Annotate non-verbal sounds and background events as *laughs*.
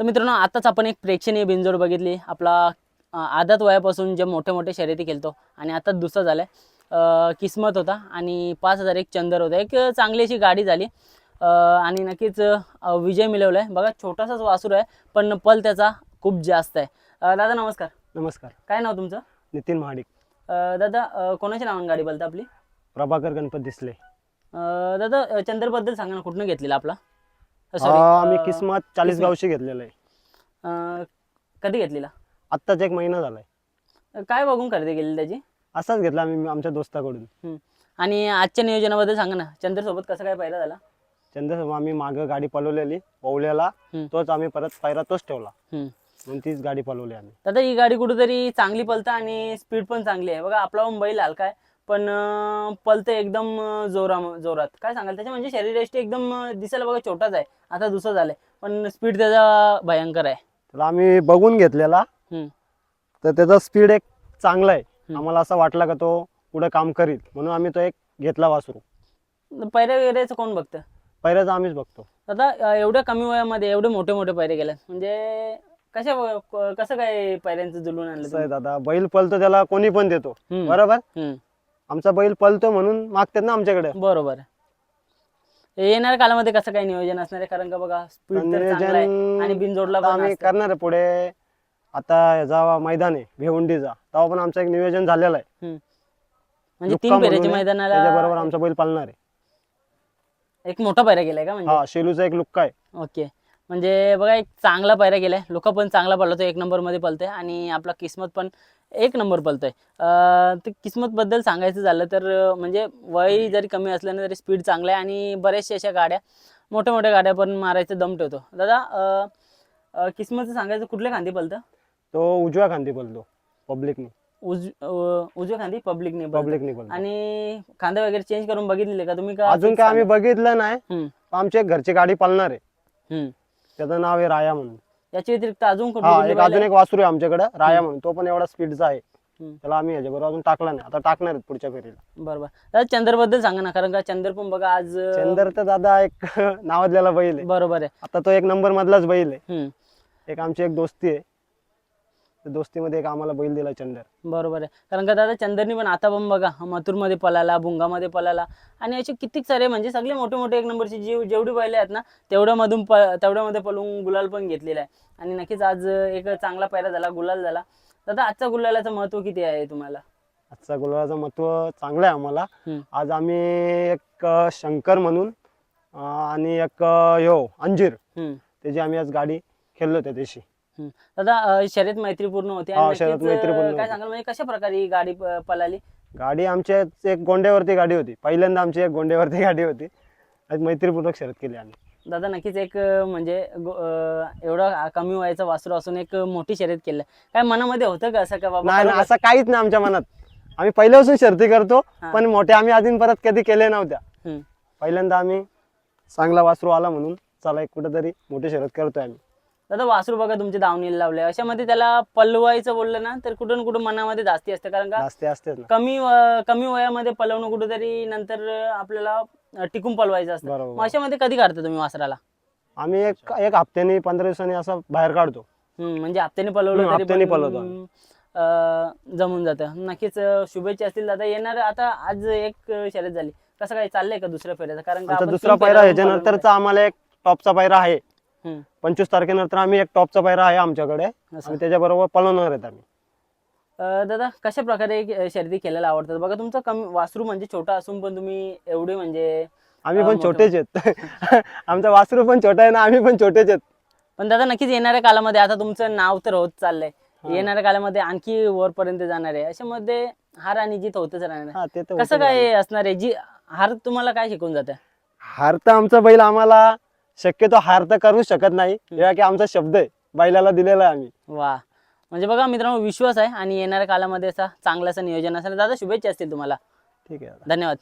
तर मित्रांनो आताच आपण एक प्रेक्षणीय बिनजोड बघितली. आपला आदत वयापासून जे मोठे मोठे शर्यती खेळतो आणि आता दुसरा झालाय. अं, किस्मत होता आणि पाच हजार एक चंदर होता. एक चांगली अशी गाडी झाली. आणि नक्कीच विजय मिळवलाय. बघा छोटासाच वासूर आहे पण पल त्याचा खूप जास्त आहे. दादा नमस्कार. नमस्कार. काय नाव तुमचं? नितीन महाडिक. दादा कोणाच्या नावाने गाडी बोलता आपली? प्रभाकर गणपत दिसले. दादा चंद्रबद्दल सांगा ना कुठनं घेतलेला आपला? हा, आम्ही किस्मत चाळीस. गावशी घेतलेलं आहे. कधी घेतलेला? आत्ताच एक महिना झालाय. काय बघून खरेदी केली त्याची? असाच घेतला आम्ही आमच्या दोस्ताकडून. आणि आजच्या नियोजनाबद्दल सांगा ना. चंद्रसोबत कसं काय पाहिला झाला? चंद्रसमोर आम्ही मागं गाडी पलवलेली पवल्याला. तोच आम्ही परत पायरा तोच ठेवला. तीच गाडी पलवली आम्ही. दादा ही गाडी कुठेतरी चांगली पलतं आणि स्पीड पण चांगली आहे. बघा आपला बैल हलका आहे पण पलतं एकदम जोरा जोरात. काय सांगाल त्याच्या? म्हणजे शरीरयष्टी एकदम दिसायला बघा छोटाच आहे. आता दुसरा झालाय. पण स्पीड त्याचा भयंकर आहे. तर आम्ही बघून घेतलेला. तर त्याचा स्पीड एक चांगला आहे. आम्हाला असं वाटलं का तो पुढे काम करील. म्हणून आम्ही तो एक घेतला वासरू. पैरे वगैरेचं कोण बघतं? पैऱ्याचा आम्हीच बघतो. आता एवढ्या कमी वयामध्ये एवढे मोठे मोठे पैरे गेले म्हणजे कशा कसं काय पैऱ्यांचं जुलून आणलं? दादा. बैल पलतो त्याला कोणी पण देतो. बरोबर. आमचा बैल पलतो म्हणून मागतात ना आमच्याकडे. बरोबर येणाऱ्या काळामध्ये कसं काय नियोजन असणार आहे? कारण का बघा स्पीड तर चांगला आहे आणि नियोजन बिनजोडला पण आम्ही असतं. करणार आहे पुढे. आता ह्याचा मैदान आहे भिवंडीचा तेव्हा पण आमचं एक नियोजन झालेलं आहे. हम्म. म्हणजे तीन मैदानाला त्याच्याबरोबर आमचा बैल पालणार आहे. एक मोठा पायरा गेलाय का म्हणजे? हा शेलूचा एक लुक्का आहे. ओके. म्हणजे बघा एक चांगला पायरा गेलाय. लोक पण चांगला पळतोय एक नंबरमध्ये पळतोय आणि आपला किस्मत पण एक नंबर पळतोय. अं, तर किस्मत बद्दल सांगायचं झालं तर म्हणजे वय जरी कमी असलं ना तरी स्पीड चांगला आहे आणि बऱ्याचशा अशा गाड्या मोठ्या मोठ्या गाड्या पण मारायचं दम ठेवतो. दादा किस्मतचं सांगायचं कुठल्या खांदी पळतं? तो उजव्या खांदी बोलतो पब्लिकनी उज उजव्या खांदी पब्लिकने पब्लिकनी आणि खांदे वगैरे चेंज करून बघितलेले का? तुम्ही का अजून काय आम्ही? बघितलं नाही. हम्म, पण आमची एक घरची गाडी पालणार आहे. त्याचं नाव आहे राया म्हणून. याच्या व्यतिरिक्त अजून हा एक बैलं अजून एक वासरू आहे आमच्याकडे राया म्हणून. तो पण एवढा स्पीडचा आहे. हम्म. त्याला आम्ही ह्याच्याबरोबर अजून टाकला नाही. आता टाकणार आहेत पुढच्या फेरीला. बरोबर. दादा चंदरबद्दल सांगा ना कारण का चंदर पण बघा आज अं, चंदर तर दादा एक *laughs* नावाजलेला बैल आहे. बरोबर आहे. आता तो एक नंबर मधलाच बैल आहे. हम्म, एक आमची एक दोस्ती आहे. दोस्तीमध्ये एक आम्हाला बैल दिला चंदर. बरोबर आहे. कारण का दादा चंदरनी पण आता पण बघा मथुरमध्ये पळाला भुंगामध्ये पळाला. आणि असे कित्येक सारे म्हणजे सगळे मोठे मोठे एक नंबरची जी जेवढी बैले आहेत ना तेवढ्यामधून प तेवढ्यामध्ये पळून गुलाल पण घेतलेला आहे. आणि नक्कीच आज एक चांगला पैरा झाला गुलाल झाला. दादा आजचा गुलालाचं महत्त्व किती आहे तुम्हाला? आजचा गुलाबाचं महत्त्व चांगलं आहे आम्हाला. आज आम्ही एक शंकर म्हणून आणि एक ह्यो अंजीर त्याची आम्ही आज गाडी खेळलो त्या दिवशी हम्म. दादा अं, शर्यत मैत्रीपूर्ण होती हा, शर्यत नक्कीच, अं, मैत्रीपूर्ण काय होती. सांगाल म्हणजे कशा प्रकारे ही गाडी प- पळाली? गाडी आमच्या एक गोंड्यावरती गाडी होती. पहिल्यांदा आमची एक गोंड्यावरती *laughs* गाडी होती. आज मैत्रीपूर्वक शर्यत केली आम्ही. दादा नक्कीच एक अं, म्हणजे गो- अं, एवढा कमी वयाचा वासरू असून एक मोठी शर्यत केलं. काय मनामध्ये होतं का असं का बाबा? नाही नाही खरोखर- असं काहीच नाही आमच्या मनात. आम्ही पहिल्यापासून शर्ती करतो हा. पण मोठ्या आम्ही अजून परत कधी केले नव्हत्या. हम्म. पहिल्यांदा आम्ही चांगला वासरू आला म्हणून चला एक कुठेतरी मोठी शर्यत करतोय आम्ही. दादा वासरू बघा तुमच्या दावणीला लावले. अशामध्ये त्याला पलवायचं बोललं ना तर कुठून कुठून मनामध्ये जास्ती असते. कारण का जास्ती असतेच ना. कमी व- कमी वयामध्ये पलवणं कुठेतरी नंतर आपल्याला अं, टिकून पलवायचं असतं. बरोबर. मग अशामध्ये कधी काढता तुम्ही वासराला? आम्ही एक एक हप्त्यानी पंधरा दिवसांनी असं बाहेर काढतो. हम्म, म्हणजे हप्त्याने पलवलं हम्म, तरी हप्त्याने पण, पलवतो आम्ही. अं, जमून जातं. नक्कीच अं, शुभेच्छा असतील दादा. येणार आता आज एक अं, शर्यत झाली. कसं काय चाललंय का दुसऱ्या फेऱ्याचं? कारण का आमचा आपण दुसरा तीन पायरा फेऱ्यावरून ह्याच्यानंतरचा आम्हाला एक टॉपचा पायरा आहे. पंचवीस तारखेनंतर आम्ही एक टॉपचा पायरा आहे आमच्याकडे. त्याच्याबरोबर पळवणार आहेत आम्ही. दादा कशा प्रकारे शर्यती खेळायला आवडतात? बघा तुमचं कमी वासरू म्हणजे छोटा असून पण तुम्ही एवढे म्हणजे आम्ही पण. छोटेच आहेत. *laughs* आमचा वासरू पण छोटा आहे ना आम्ही पण छोटेच आहेत. पण दादा नक्कीच येणाऱ्या काळामध्ये आता तुमचं नाव तर होत चाललंय. येणाऱ्या काळामध्ये आणखी वरपर्यंत जाणार आहे. अशामध्ये हार आणि जीत होतच राहणार कसं. काय असणार आहे? जी हार तुम्हाला काय शिकवून जाते? हार तर आमचा बैल आम्हाला शक्यतो हार तर करू शकत नाही. जेव्हा की आमचा शब्द आहे. बैलाला दिलेला आहे आम्ही. वा. म्हणजे बघा मित्रांनो विश्वास आहे आणि येणाऱ्या काळामध्ये असा चांगलं असं नियोजन असेल. दादा शुभेच्छा असतील तुम्हाला. ठीक आहे. धन्यवाद.